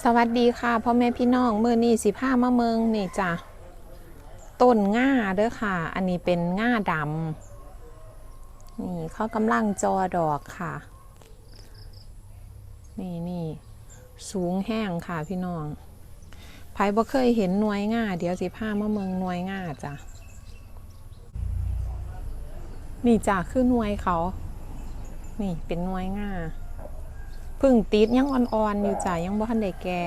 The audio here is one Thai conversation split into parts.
สวัสดีค่ะพ่อแม่พี่น้องเมื่อนี้สิผ้ามาเมืองนี่จ้ะต้นง่าเด้อค่ะ อันนี้เป็นง่าดำนี่เขากำลังจอดอกค่ะ นี่นี่สูงแห้งค่ะพี่น้องไผบ่เคยเห็นหน่วยง่าเดี๋ยวสิผ้ามาเมืองหน่วยง่าจ้ะนี่จ้ะคือหน่วยเขา นี่เป็นหน่วยง่า พึ่งติดยังอ่อนๆอยู่จ้ะยังบ่ทันได้แก่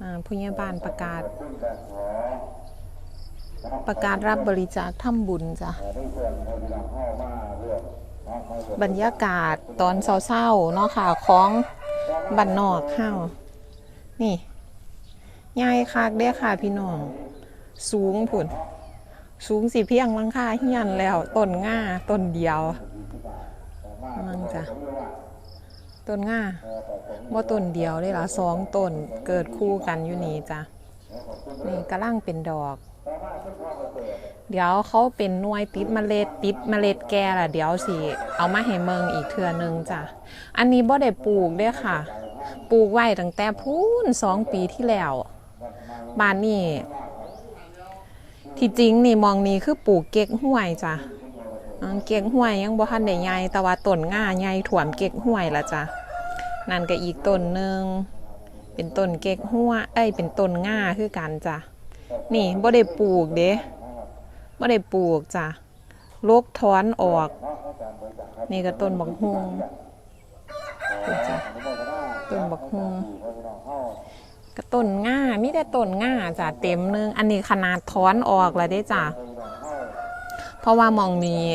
อ่าผู้ใหญ่บ้านประกาศ ประกาศรับบริจาคทำบุญจ้ะบรรยากาศตอนเศร้าๆเนาะค่ะของบ้านนอกเฮานี่ใหญ่คักเด้อค่ะพี่น้อง สูงพุ่นสูงสิเพียงหลังคาเฮียนแล้วต้นง่าต้นเดียวมังจ้ะ ต้นง่าว่ต้นเดียวเลยล่ะสองต้นเกิดคู่กันอยู่นี่จ้ะนี่กระลังเป็นดอก เดี๋ยวเขาเป็นนวยติดเมล็ดติดเมล็ดแก่ล่ะ เดี๋ยวสิ เอามาให้เมืองอีกเทื่อนึงจ้ะ อันนี้บ่ได้ปลูกเด้อค่ะ ปลูกไว้ตั้งแต่พูนสองปีที่แล้วบ้านนี่ที่จริงนี่มองนี้คือปลูกเก๊กห้วยจ้ะเก๊กห้วยยังบ่ทันได้ใหญ่แต่ว่าต้นง่าใหญ่ถ่วมเก๊กห้วยละจ้ะ นั่นก็อีกต้นหนึ่งเป็นต้นเก๊กห้วเอ้ยเป็นต้นง่าคือกันจ้ะนี่บ่ได้ปลูกเด้บ่ได้ปลูกจ้ะลกถอนออก นี่ก็ต้นบักฮุงจ้ะต้นบักฮุงก็ต้นง่ามีแต่ต้นง่าจ้ะเต็มนึงอันนี้ขนาดถอนออกแล้วเด้จ้ะเพราะว่ามองนี้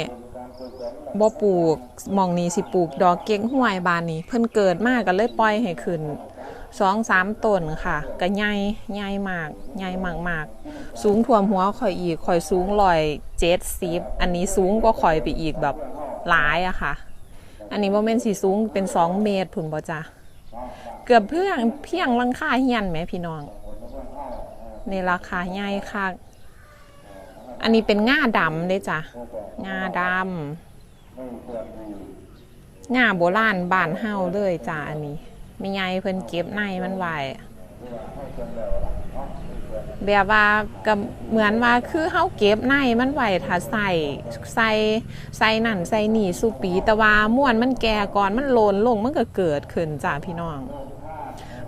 บ่ปลูกมองนี้สิปลูก ดอกเก๊กห้วยบานนี้ เพิ่นเกิดมากก็เลยปล่อยให้ขึ้นสองสามต้นค่ะก็ใหญ่ใหญ่มากใหญ่มากมากๆสูงท่วมหัวข่อยอีกข่อยสูงร้อยเจ็ดสิบอันนี้สูงกว่าข่อยไปอีกแบบหลายอะค่ะ อันนี้โมเมนสีสูงเป็นสองเมตรผุนบ่จ้ะเกือบเพียงเพียงลังค่าเฮียนไหมพี่น้องในราคาใหญ่ค่ะ อันนี้เป็นง่าดำเลยจ้ะง่าดำง่าโบราณบ้านเฮาเลยจ้ะอันนี้มีไงเพิ่นเก็บในมันไว้แบบว่ากับเหมือนว่าคือเฮาเก็บในมันไว้ถ้าใส่ใส่ใส่นั่นใส่นี่สุปีแต่ว่าม่วนมันแก่ก่อนมันโลนลงมันก็เกิดขึ้นจ้ะพี่น้อง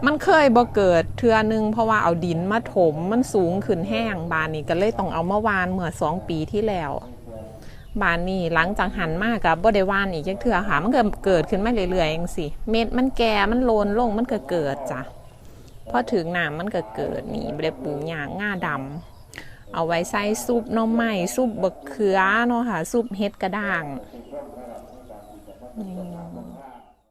มันเคยบ่เกิดเทือนึงเพราะว่าเอาดินมาถมมันสูงขึ้นแห้งบานนี้ก็เลยต้องเอามาวานเมื่อสองปีที่แล้วบานนี้หลังจากหันมากกับบ่ได้วานอีกจักเทือค่ะมันก็เกิดขึ้นมาเรื่อยๆเองสิเม็ดมันแก่มันโลนลงมันก็เกิดจ้ะพอถึงน้ำมันก็เกิดนี่บ่ได้ปลูกหญ้าง่าดำเอาไว้ใส่ซุปน่อไม้ซุปบักเขือเนาะค่ะซุปเฮ็ดกระด้างนี่